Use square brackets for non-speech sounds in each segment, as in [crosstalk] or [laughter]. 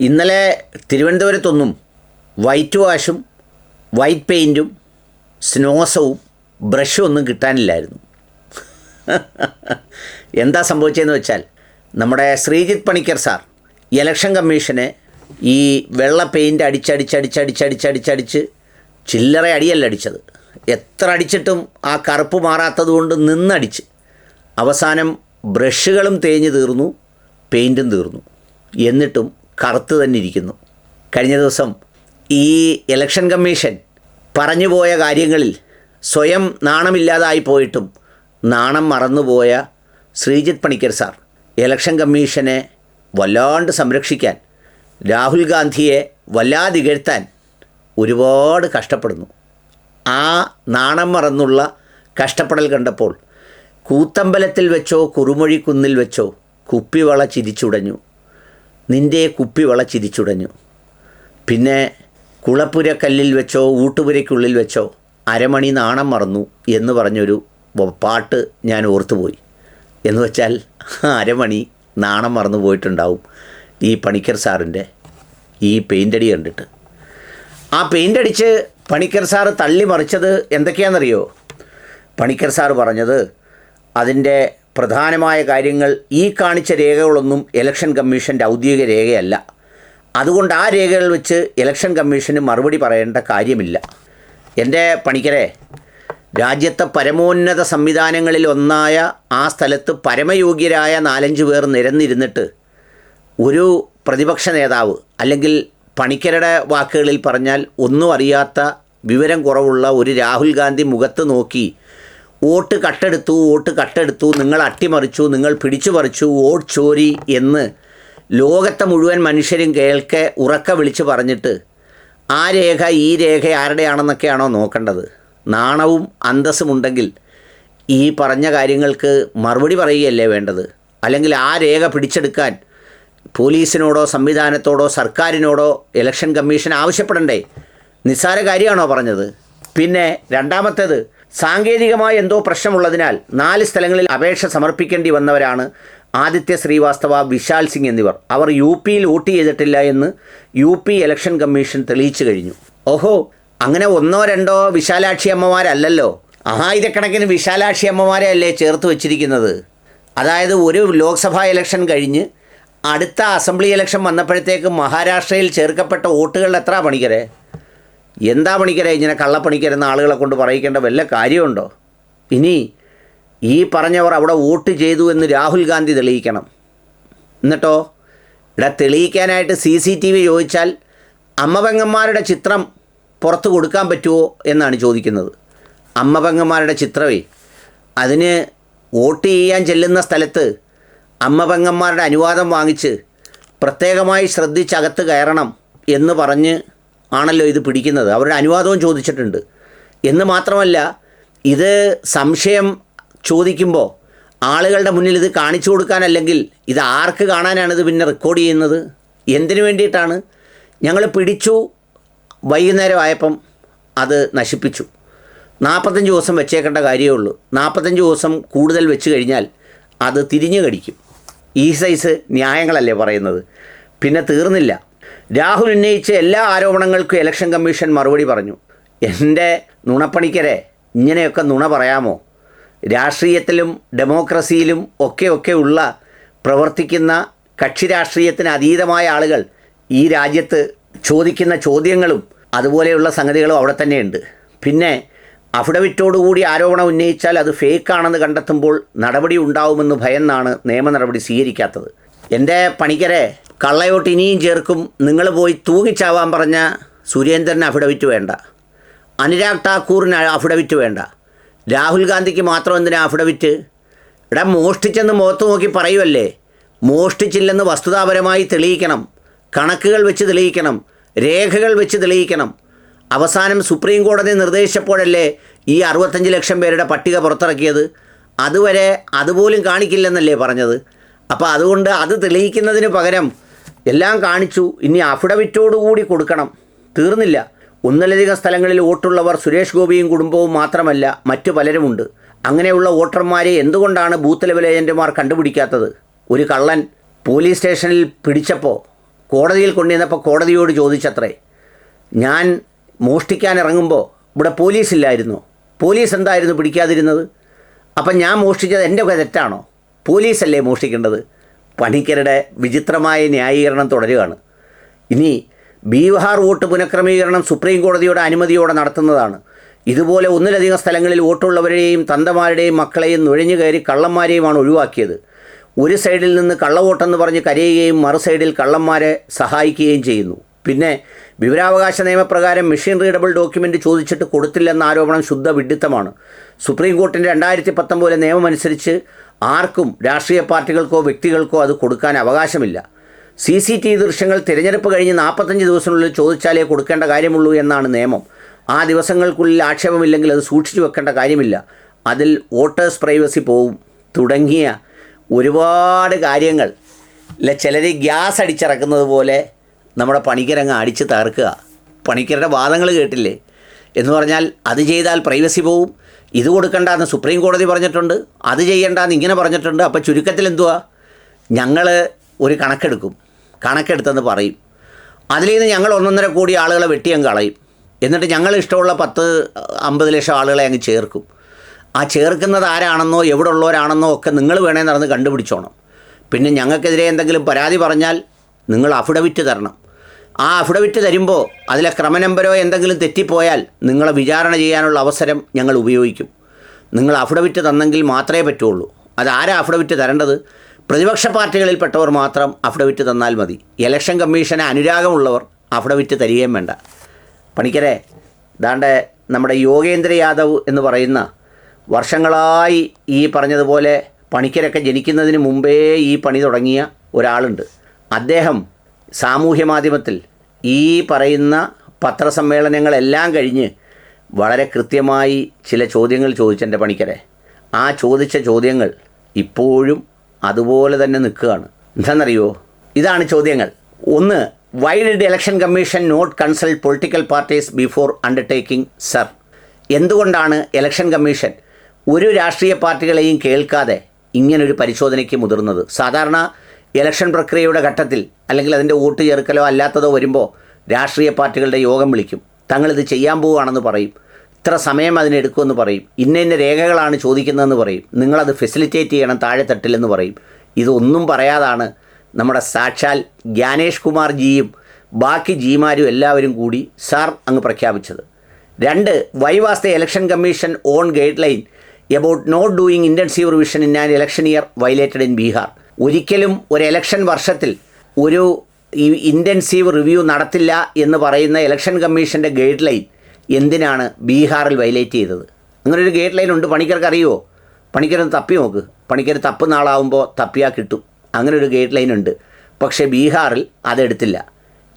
ഇന്നലെ തിരുവനന്തപുരത്തൊന്നും white വാഷും white പെയിന്റും സ്നോസവും ബ്രഷും ഒന്നും കിട്ടാനില്ലായിരുന്നു. [laughs] എന്താ സംഭവിച്ചതെന്ന് വെച്ചാൽ നമ്മുടെ ശ്രീജിത്ത് പണിക്കർ സാർ ഇലക്ഷൻ കമ്മീഷനെ ഈ വെള്ള പെയിന്റ് അടിച്ചടിച്ചടിച്ചടിച്ചടിച്ചടിച്ചടിച്ച് ചില്ലറ അടിയല്ല അടിച്ചത്. എത്ര അടിച്ചിട്ടും ആ കറുപ്പ് മാറാത്തത് കൊണ്ട് നിന്നടിച്ച് അവസാനം ബ്രഷുകളും തേഞ്ഞ് തീർന്നു പെയിന്റും തീർന്നു. എന്നിട്ടും കറുത്ത് തന്നെ ഇരിക്കുന്നു കഴിഞ്ഞ ദിവസം ഈ ഇലക്ഷൻ കമ്മീഷൻ പറഞ്ഞു പോയ കാര്യങ്ങളിൽ സ്വയം നാണമില്ലാതായി പോയിട്ടും നാണം മറന്നുപോയ ശ്രീജിത്ത് പണിക്കർ സാർ ഇലക്ഷൻ കമ്മീഷനെ വല്ലാണ്ട് സംരക്ഷിക്കാൻ രാഹുൽ ഗാന്ധിയെ വല്ലാതികഴ്ത്താൻ ഒരുപാട് കഷ്ടപ്പെടുന്നു. ആ നാണം മറന്നുള്ള കഷ്ടപ്പെടൽ കണ്ടപ്പോൾ കൂത്തമ്പലത്തിൽ വെച്ചോ കുറുമൊഴിക്കുന്നിൽ വെച്ചോ കുപ്പിവള ചിരിച്ചുടഞ്ഞു. നിന്റെ കുപ്പിവള ചിരിച്ചുടഞ്ഞു പിന്നെ കുളപ്പുരക്കല്ലിൽ വെച്ചോ ഊട്ടുപുരയ്ക്കുള്ളിൽ വെച്ചോ അരമണി നാണം മറന്നു എന്ന് പറഞ്ഞൊരു പാട്ട് ഞാൻ ഓർത്തുപോയി. എന്ന് വെച്ചാൽ അരമണി നാണം മറന്നു പോയിട്ടുണ്ടാവും ഈ പണിക്കർ സാറിന്റെ ഈ പെയിന്റടി കണ്ടിട്ട്. ആ പെയിന്റ് അടിച്ച് പണിക്കർ സാറ് തള്ളി മറിച്ചത് എന്തൊക്കെയാണെന്നറിയോ? പണിക്കർ സാറ് പറഞ്ഞത് അതിന്റെ പ്രധാനമായ കാര്യങ്ങൾ ഈ കാണിച്ച രേഖകളൊന്നും ഇലക്ഷൻ കമ്മീഷന്റെ ഔദ്യോഗിക രേഖയല്ല. അതുകൊണ്ട് ആ രേഖകൾ വെച്ച് ഇലക്ഷൻ കമ്മീഷന് മറുപടി പറയേണ്ട കാര്യമില്ല. എന്റെ പണിക്കരെ രാജ്യത്തെ പരമോന്നത സംവിധാനങ്ങളിൽ ഒന്നായ ആ സ്ഥലത്ത് പരമയോഗ്യരായ നാലഞ്ച് പേർ നിരന്നിരുന്നിട്ട് ഒരു പ്രതിപക്ഷ നേതാവ് അല്ലെങ്കിൽ പണിക്കരുടെ വാക്കുകളിൽ പറഞ്ഞാൽ ഒന്നും അറിയാത്ത വിവരം കുറവുള്ള ഒരു രാഹുൽ ഗാന്ധി മുഖത്ത് നോക്കി വോട്ട് കട്ടെടുത്തു വോട്ട് കട്ടെടുത്തു നിങ്ങൾ അട്ടിമറിച്ചു നിങ്ങൾ പിടിച്ചു പറിച്ചു വോട്ട് ചോരി എന്ന് ലോകത്തെ മുഴുവൻ മനുഷ്യരും കേൾക്കെ ഉറക്ക വിളിച്ച് പറഞ്ഞിട്ട് ആ രേഖ ഈ രേഖ ആരുടെയാണെന്നൊക്കെയാണോ നോക്കേണ്ടത്? നാണവും അന്തസ്സും ഉണ്ടെങ്കിൽ ഈ പറഞ്ഞ കാര്യങ്ങൾക്ക് മറുപടി പറയുകയല്ലേ വേണ്ടത്? അല്ലെങ്കിൽ ആ രേഖ പിടിച്ചെടുക്കാൻ പോലീസിനോടോ സംവിധാനത്തോടോ സർക്കാരിനോടോ ഇലക്ഷൻ കമ്മീഷൻ ആവശ്യപ്പെടണ്ടേ? നിസ്സാര കാര്യമാണോ പറഞ്ഞത്? പിന്നെ രണ്ടാമത്തേത് സാങ്കേതികമായ എന്തോ പ്രശ്നമുള്ളതിനാൽ നാല് സ്ഥലങ്ങളിൽ അപേക്ഷ സമർപ്പിക്കേണ്ടി വന്നവരാണ് ആദിത്യ ശ്രീവാസ്തവ വിശാൽ സിംഗ് എന്നിവർ. അവർ യു പിയിൽ വോട്ട് ചെയ്തിട്ടില്ല എന്ന് യു പി ഇലക്ഷൻ കമ്മീഷൻ തെളിയിച്ചു കഴിഞ്ഞു. ഓഹോ അങ്ങനെ ഒന്നോ രണ്ടോ വിശാലാക്ഷി അമ്മമാരല്ലല്ലോ. ആയിരക്കണക്കിന് വിശാലാക്ഷി അമ്മമാരെ അല്ലേ ചേർത്ത് വച്ചിരിക്കുന്നത്? അതായത് ഒരു ലോക്സഭാ ഇലക്ഷൻ കഴിഞ്ഞ് അടുത്ത അസംബ്ലി ഇലക്ഷൻ വന്നപ്പോഴത്തേക്ക് മഹാരാഷ്ട്രയിൽ ചേർക്കപ്പെട്ട വോട്ടുകൾ എത്ര പണിക്കരെ? എന്താ പണിക്കരെ ഇങ്ങനെ കള്ളപ്പണിക്കരുന്ന ആളുകളെ കൊണ്ട് പറയിക്കേണ്ട വല്ല കാര്യമുണ്ടോ? ഇനി ഈ പറഞ്ഞവർ അവിടെ വോട്ട് ചെയ്തു എന്ന് രാഹുൽ ഗാന്ധി തെളിയിക്കണം. എന്നിട്ടോ? ഇവിടെ തെളിയിക്കാനായിട്ട് സി സി ടി വി ചോദിച്ചാൽ അമ്മപെങ്ങന്മാരുടെ ചിത്രം പുറത്ത് കൊടുക്കാൻ പറ്റുമോ എന്നാണ് ചോദിക്കുന്നത്. അമ്മപെങ്ങന്മാരുടെ ചിത്രമേ. അതിന് വോട്ട് ചെയ്യാൻ ചെല്ലുന്ന സ്ഥലത്ത് അമ്മപെങ്ങന്മാരുടെ അനുവാദം വാങ്ങിച്ച് പ്രത്യേകമായി ശ്രദ്ധിച്ചകത്ത് കയറണം എന്ന് പറഞ്ഞ് ആണല്ലോ ഇത് പിടിക്കുന്നത്. അവരുടെ അനുവാദവും ചോദിച്ചിട്ടുണ്ട്. എന്ന് മാത്രമല്ല ഇത് സംശയം ചോദിക്കുമ്പോൾ ആളുകളുടെ മുന്നിൽ ഇത് കാണിച്ചു കൊടുക്കാനല്ലെങ്കിൽ ഇത് ആർക്ക് കാണാനാണ് ഇത് പിന്നെ റെക്കോർഡ് ചെയ്യുന്നത്? എന്തിനു വേണ്ടിയിട്ടാണ്? ഞങ്ങൾ പിടിച്ചു. വൈകുന്നേരം ആയപ്പം അത് നശിപ്പിച്ചു. നാൽപ്പത്തഞ്ച് ദിവസം വെച്ചേക്കേണ്ട കാര്യമേ ഉള്ളൂ. നാൽപ്പത്തഞ്ച് ദിവസം കൂടുതൽ വെച്ച് കഴിഞ്ഞാൽ അത് തിരിഞ്ഞു കടിക്കും. ഈ സൈസ് ന്യായങ്ങളല്ലേ പറയുന്നത്. പിന്നെ തീർന്നില്ല. രാഹുൽ ഉന്നയിച്ച എല്ലാ ആരോപണങ്ങൾക്കും ഇലക്ഷൻ കമ്മീഷൻ മറുപടി പറഞ്ഞു. എന്റെ നുണപ്പണിക്കരെ ഇങ്ങനെയൊക്കെ നുണ പറയാമോ? രാഷ്ട്രീയത്തിലും ഡെമോക്രസിയിലും ഒക്കെ ഒക്കെ ഉള്ള പ്രവർത്തിക്കുന്ന കക്ഷി രാഷ്ട്രീയത്തിന് അതീതമായ ആളുകൾ ഈ രാജ്യത്ത് ചോദിക്കുന്ന ചോദ്യങ്ങളും അതുപോലെയുള്ള സംഗതികളും അവിടെ തന്നെയുണ്ട്. പിന്നെ അഫിഡവിറ്റോടുകൂടി ആരോപണം ഉന്നയിച്ചാൽ അത് ഫേക്കാണെന്ന് കണ്ടെത്തുമ്പോൾ നടപടി ഉണ്ടാവുമെന്ന് ഭയന്നാണ് നിയമ നടപടി സ്വീകരിക്കാത്തത്. എന്റെ പണിക്കരെ കള്ളയോട്ട് ഇനിയും ചേർക്കും. നിങ്ങൾ പോയി തൂങ്ങിച്ചാവാൻ പറഞ്ഞ സുരേന്ദ്രന് അഫിഡവിറ്റ് വേണ്ട. അനുരാഗ് ഠാക്കൂറിന് അഫിഡവിറ്റ് വേണ്ട. രാഹുൽ ഗാന്ധിക്ക് മാത്രം എന്തിനാ അഫിഡവിറ്റ്? എടാ മോഷ്ടിച്ചെന്ന് മുഖത്ത് നോക്കി പറയുമല്ലേ മോഷ്ടിച്ചില്ലെന്ന് വസ്തുതാപരമായി തെളിയിക്കണം. കണക്കുകൾ വെച്ച് തെളിയിക്കണം. രേഖകൾ വെച്ച് തെളിയിക്കണം. അവസാനം സുപ്രീം കോടതി നിർദ്ദേശിച്ചപ്പോഴല്ലേ ഈ അറുപത്തഞ്ച് ലക്ഷം പേരുടെ പട്ടിക പുറത്തിറക്കിയത്? അതുവരെ അതുപോലും കാണിക്കില്ലെന്നല്ലേ പറഞ്ഞത്? അപ്പോൾ അതുകൊണ്ട് അത് തെളിയിക്കുന്നതിന് പകരം എല്ലാം കാണിച്ചു. ഇനി അഫിഡവിറ്റോടുകൂടി കൊടുക്കണം. തീർന്നില്ല. ഒന്നിലധികം സ്ഥലങ്ങളിൽ വോട്ടുള്ളവർ സുരേഷ് ഗോപിയും കുടുംബവും മാത്രമല്ല മറ്റു പലരുമുണ്ട്. അങ്ങനെയുള്ള വോട്ടർമാരെ എന്തുകൊണ്ടാണ് ബൂത്ത് ലെവൽ ഏജന്റുമാർ കണ്ടുപിടിക്കാത്തത്? ഒരു കള്ളൻ പോലീസ് സ്റ്റേഷനിൽ പിടിച്ചപ്പോൾ കോടതിയിൽ കൊണ്ടുവന്നപ്പോൾ കോടതിയോട് ചോദിച്ചത്രേ ഞാൻ മോഷ്ടിക്കാൻ ഇറങ്ങുമ്പോൾ ഇവിടെ പോലീസ് ഇല്ലായിരുന്നു. പോലീസ് എന്തായിരുന്നു പിടിക്കാതിരുന്നത്? അപ്പം ഞാൻ മോഷ്ടിച്ചത് എന്റെ തെറ്റാണോ? പോലീസല്ലേ മോഷ്ടിക്കേണ്ടത്? പണിക്കരുടെ വിചിത്രമായ ന്യായീകരണം തുടരുകയാണ്. ഇനി ബീഹാർ വോട്ട് പുനഃക്രമീകരണം സുപ്രീം കോടതിയുടെ അനുമതിയോടെ നടത്തുന്നതാണ്. ഇതുപോലെ ഒന്നിലധികം സ്ഥലങ്ങളിൽ വോട്ടുള്ളവരെയും തന്തമാരുടെയും മക്കളെയും നുഴഞ്ഞു കയറി കള്ളന്മാരെയുമാണ് ഒഴിവാക്കിയത്. ഒരു സൈഡിൽ നിന്ന് കള്ളവോട്ടെന്ന് പറഞ്ഞ് കരയുകയും മറു സൈഡിൽ കള്ളന്മാരെ സഹായിക്കുകയും ചെയ്യുന്നു. പിന്നെ വിവരാവകാശ നിയമപ്രകാരം മെഷീൻ റീഡബിൾ ഡോക്യുമെന്റ് ചോദിച്ചിട്ട് കൊടുത്തില്ലെന്ന ആരോപണം ശുദ്ധ വിഡിത്തമാണ് സുപ്രീം കോർട്ടിന്റെ രണ്ടായിരത്തി പത്തൊമ്പതിലെ നിയമമനുസരിച്ച് ആർക്കും രാഷ്ട്രീയ പാർട്ടികൾക്കോ വ്യക്തികൾക്കോ അത് കൊടുക്കാൻ അവകാശമില്ല. സി സി ടി വി ദൃശ്യങ്ങൾ തിരഞ്ഞെടുപ്പ് കഴിഞ്ഞ് നാൽപ്പത്തഞ്ച് ദിവസത്തിനുള്ളിൽ ചോദിച്ചാലേ കൊടുക്കേണ്ട കാര്യമുള്ളൂ എന്നാണ് നിയമം. ആ ദിവസങ്ങൾക്കുള്ളിൽ ആക്ഷേപമില്ലെങ്കിൽ അത് സൂക്ഷിച്ചു വെക്കേണ്ട കാര്യമില്ല. അതിൽ വോട്ടേഴ്സ് പ്രൈവസി പോവും. തുടങ്ങിയ ഒരുപാട് കാര്യങ്ങൾ. ഇല്ല ചിലർ ഗ്യാസ് അടിച്ചിറക്കുന്നത് പോലെ നമ്മുടെ പണിക്കരങ്ങ് അടിച്ച് തകർക്കുക. പണിക്കരുടെ വാദങ്ങൾ കേട്ടില്ലേ? എന്ന് പറഞ്ഞാൽ അത് ചെയ്താൽ പ്രൈവസി പോവും. ഇത് കൊടുക്കണ്ട എന്ന് സുപ്രീം കോടതി പറഞ്ഞിട്ടുണ്ട് അത് ചെയ്യണ്ടെന്ന് ഇങ്ങനെ പറഞ്ഞിട്ടുണ്ട്. അപ്പോൾ ചുരുക്കത്തിൽ എന്തുവാ? ഞങ്ങൾ ഒരു കണക്കെടുക്കും. കണക്കെടുത്തെന്ന് പറയും. അതിൽ നിന്ന് ഞങ്ങൾ ഒന്നൊന്നര കോടി ആളുകളെ വെട്ടിയങ്ങ് കളയും. എന്നിട്ട് ഞങ്ങൾ ഇഷ്ടമുള്ള പത്ത് അമ്പത് ലക്ഷം ആളുകളെ അങ്ങ് ചേർക്കും. ആ ചേർക്കുന്നത് ആരാണെന്നോ എവിടെ ഉള്ളവരാണെന്നോ ഒക്കെ നിങ്ങൾ വേണേ നടന്ന് കണ്ടുപിടിച്ചോണം. പിന്നെ ഞങ്ങൾക്കെതിരെ എന്തെങ്കിലും പരാതി പറഞ്ഞാൽ നിങ്ങൾ അഫിഡവിറ്റ് തരണം. ആ അഫിഡവിറ്റ് തരുമ്പോൾ അതിലെ ക്രമനമ്പരോ എന്തെങ്കിലും തെറ്റിപ്പോയാൽ നിങ്ങളെ വിചാരണ ചെയ്യാനുള്ള അവസരം ഞങ്ങൾ ഉപയോഗിക്കും. നിങ്ങൾ അഫിഡവിറ്റ് തന്നെങ്കിൽ മാത്രമേ പറ്റുള്ളൂ. അത് ആരാ അഫിഡവിറ്റ് തരേണ്ടത്? പ്രതിപക്ഷ പാർട്ടികളിൽപ്പെട്ടവർ മാത്രം അഫിഡവിറ്റ് തന്നാൽ മതി. ഇലക്ഷൻ കമ്മീഷന് അനുരാഗമുള്ളവർ അഫിഡവിറ്റ് തരികയും വേണ്ട. പണിക്കരെ ദാണ്ട് നമ്മുടെ യോഗേന്ദ്ര യാദവ് എന്ന് പറയുന്ന വർഷങ്ങളായി ഈ പറഞ്ഞതുപോലെ പണിക്കരൊക്കെ ജനിക്കുന്നതിന് മുമ്പേ ഈ പണി തുടങ്ങിയ ഒരാളുണ്ട്. അദ്ദേഹം സാമൂഹ്യ മാധ്യമത്തിൽ ഈ പറയുന്ന പത്രസമ്മേളനങ്ങളെല്ലാം കഴിഞ്ഞ് വളരെ കൃത്യമായി ചില ചോദ്യങ്ങൾ ചോദിച്ചെന്റെ പണിക്കരെ. ആ ചോദിച്ച ചോദ്യങ്ങൾ ഇപ്പോഴും അതുപോലെ തന്നെ നിൽക്കുകയാണ്. എന്താണെന്നറിയോ? ഇതാണ് ചോദ്യങ്ങൾ. ഒന്ന് why did election commission not consult political parties before undertaking SIR എന്തുകൊണ്ടാണ് ഇലക്ഷൻ കമ്മീഷൻ ഒരു രാഷ്ട്രീയ പാർട്ടികളെയും കേൾക്കാതെ ഇങ്ങനൊരു പരിശോധനയ്ക്ക് മുതിർന്നത്? സാധാരണ ഇലക്ഷൻ പ്രക്രിയയുടെ ഘട്ടത്തിൽ അല്ലെങ്കിൽ അതിന്റെ വോട്ട് ചേർക്കലോ അല്ലാത്തതോ വരുമ്പോൾ രാഷ്ട്രീയ പാർട്ടികളുടെ യോഗം വിളിക്കും. തങ്ങളിത് ചെയ്യാൻ പോവുകയാണെന്ന് പറയും. ഇത്ര സമയം അതിനെടുക്കുമെന്ന് പറയും. ഇന്ന ഇന്ന രേഖകളാണ് ചോദിക്കുന്നതെന്ന് പറയും. നിങ്ങളത് ഫെസിലിറ്റേറ്റ് ചെയ്യണം താഴെ തട്ടില്ലെന്ന് പറയും ഇതൊന്നും പറയാതാണ്. നമ്മുടെ സാക്ഷാൽ ജ്ഞാനേഷ് കുമാർ ജിയും ബാക്കി ജിമാരും എല്ലാവരും കൂടി സാർ അങ്ങ് പ്രഖ്യാപിച്ചത്. രണ്ട് why was the election commission own guideline about not doing intensive revision in an election year violated in Bihar. ഒരിക്കലും ഒരു എലക്ഷൻ വർഷത്തിൽ ഒരു ഇന്റൻസീവ് റിവ്യൂ നടത്തില്ല എന്ന് പറയുന്ന ഇലക്ഷൻ കമ്മീഷന്റെ ഗൈഡ് ലൈൻ എന്തിനാണ് ബീഹാറിൽ വയലേറ്റ് ചെയ്തത്? അങ്ങനെ ഒരു ഗൈഡ് ലൈൻ ഉണ്ട്. പണിക്കർക്ക് അറിയുമോ പണിക്കരൊന്ന് തപ്പി നോക്ക്. പണിക്കർ തപ്പുന്ന ആളാവുമ്പോൾ തപ്പിയാൽ കിട്ടും. അങ്ങനെ ഒരു ഗൈഡ് ലൈൻ ഉണ്ട്. പക്ഷേ ബീഹാറിൽ അതെടുത്തില്ല.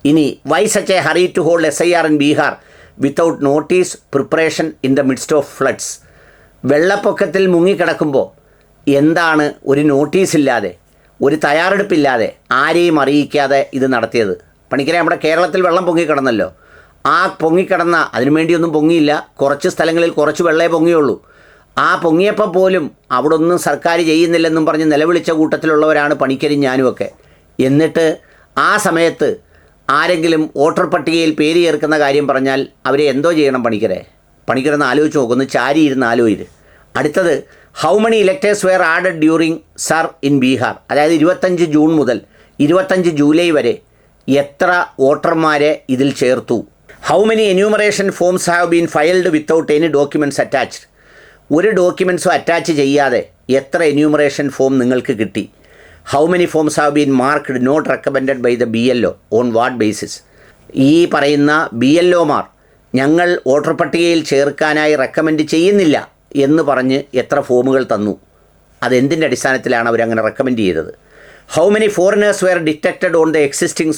ഇനി why such a hurry to hold S I R in Bihar without notice preparation in the midst of floods വെള്ളപ്പൊക്കത്തിൽ മുങ്ങിക്കിടക്കുമ്പോൾ എന്താണ് ഒരു നോട്ടീസ് ഇല്ലാതെ ഒരു തയ്യാറെടുപ്പില്ലാതെ ആരെയും അറിയിക്കാതെ ഇത് നടത്തിയത്. പണിക്കരെ നമ്മുടെ കേരളത്തിൽ വെള്ളം പൊങ്ങിക്കിടന്നല്ലോ ആ പൊങ്ങിക്കിടന്ന അതിനുവേണ്ടിയൊന്നും പൊങ്ങിയില്ല. കുറച്ച് സ്ഥലങ്ങളിൽ കുറച്ച് വെള്ളമേ പൊങ്ങിയുള്ളൂ. ആ പൊങ്ങിയപ്പോൾ പോലും അവിടെ ഒന്നും സർക്കാർ ചെയ്യുന്നില്ലെന്നും പറഞ്ഞ് നിലവിളിച്ച കൂട്ടത്തിലുള്ളവരാണ് പണിക്കരും ഞാനുമൊക്കെ എന്നിട്ട് ആ സമയത്ത് ആരെങ്കിലും വോട്ടർ പട്ടികയിൽ പേര് ചേർക്കുന്ന കാര്യം പറഞ്ഞാൽ അവരെ എന്തോ ചെയ്യണം പണിക്കരെ? പണിക്കരെന്ന് ആലോചിച്ച് നോക്കുന്നു ചാരി ഇരുന്ന് ആലോചിര്. അടുത്തത് how many electors were added during SIR in Bihar അതായത് ഇരുപത്തഞ്ച് ജൂൺ മുതൽ ഇരുപത്തഞ്ച് ജൂലൈ വരെ എത്ര വോട്ടർമാരെ ഇതിൽ ചേർത്തു? How many enumeration forms have been filed without any documents attached ഒരു ഡോക്യുമെന്റ്സും അറ്റാച്ച് ചെയ്യാതെ എത്ര എന്യൂമറേഷൻ ഫോം നിങ്ങൾക്ക് കിട്ടി? How many forms have been marked not recommended by the B L O on what basis ഈ പറയുന്ന ബി എൽ ഒമാർ ഞങ്ങൾ voter പട്ടികയിൽ ചേർക്കാനായി റെക്കമെൻഡ് ചെയ്യുന്നില്ല. എന്ന് പറഞ്ഞ് എത്ര ഫോമുകൾ തന്നു. അതെന്തിന്റെ അടിസ്ഥാനത്തിലാണ് അവരങ്ങനെ റെക്കമെൻഡ് ചെയ്തത്? How many foreigners were detected on the existing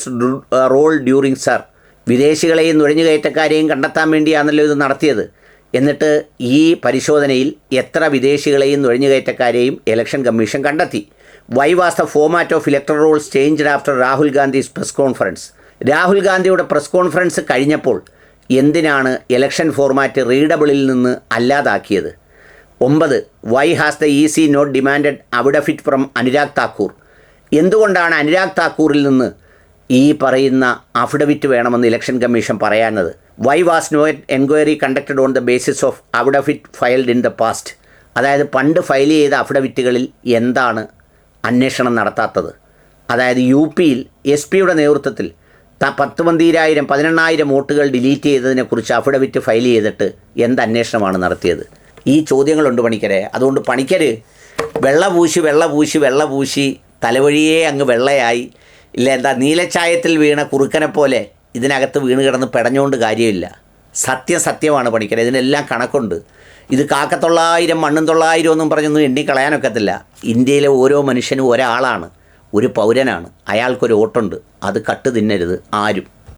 roll during SIR വിദേശികളെയും നുഴഞ്ഞുകയറ്റക്കാരെയും കണ്ടെത്താൻ വേണ്ടിയാണല്ലോ ഇത് നടത്തിയത്. എന്നിട്ട് ഈ പരിശോധനയിൽ എത്ര വിദേശികളെയും നുഴഞ്ഞുകയറ്റക്കാരെയും ഇലക്ഷൻ കമ്മീഷൻ കണ്ടെത്തി. Why was the format of electoral rolls changed after Rahul Gandhi's press conference Rahul ഗാന്ധിയുടെ പ്രസ് കോൺഫറൻസ് കഴിഞ്ഞപ്പോൾ എന്തിനാണ് ഇലക്ഷൻ ഫോർമാറ്റ് റീഡബിളിൽ നിന്ന് അല്ലാതാക്കിയത്? ഒമ്പത് why has the E C not demanded affidavit from Anurag Thakur? എന്തുകൊണ്ടാണ് അനുരാഗ് താക്കൂറിൽ നിന്ന് ഈ പറയുന്ന അഫിഡവിറ്റ് വേണമെന്ന് election commission പറയാനത് why was no enquiry conducted on the basis of affidavit filed in the past അതായത് പണ്ട് ഫയൽ ചെയ്ത അഫിഡവിറ്റുകളിൽ എന്താണ് അന്വേഷണം നടത്താത്തത്? അതായത് യു പിയിൽ എസ് പിയുടെ നേതൃത്വത്തിൽ ത പത്ത് പന്തീരായിരം പതിനെണ്ണായിരം വോട്ടുകൾ ഡിലീറ്റ് ചെയ്തതിനെക്കുറിച്ച് അഫിഡവിറ്റ് ഫയൽ ചെയ്തിട്ട് എന്ത് അന്വേഷണമാണ് നടത്തിയത്? ഈ ചോദ്യങ്ങളുണ്ട് പണിക്കരെ. അതുകൊണ്ട് പണിക്കർ വെള്ള പൂശി വെള്ള പൂശി വെള്ള പൂശി തലവഴിയേ അങ്ങ് വെള്ളയായി. ഇല്ല എന്താ നീലച്ചായത്തിൽ വീണ കുറുക്കനെ പോലെ ഇതിനകത്ത് വീണ് കിടന്ന് പെടഞ്ഞുകൊണ്ട് കാര്യമില്ല. സത്യം സത്യമാണ് പണിക്കരെ ഇതിനെല്ലാം കണക്കുണ്ട്. ഇത് കാക്ക കാക്കത്തൊള്ളായിരം മണ്ണും തൊള്ളായിരം ഒന്നും പറഞ്ഞൊന്നും എണ്ണിക്കളയാനൊക്കത്തില്ല. ഇന്ത്യയിലെ ഓരോ മനുഷ്യനും ഒരാളാണ് ഒരു പൗരനാണ്. അയാൾക്കൊരു ഓട്ടുണ്ട് അത് കട്ട് തിന്നരുത് ആരും.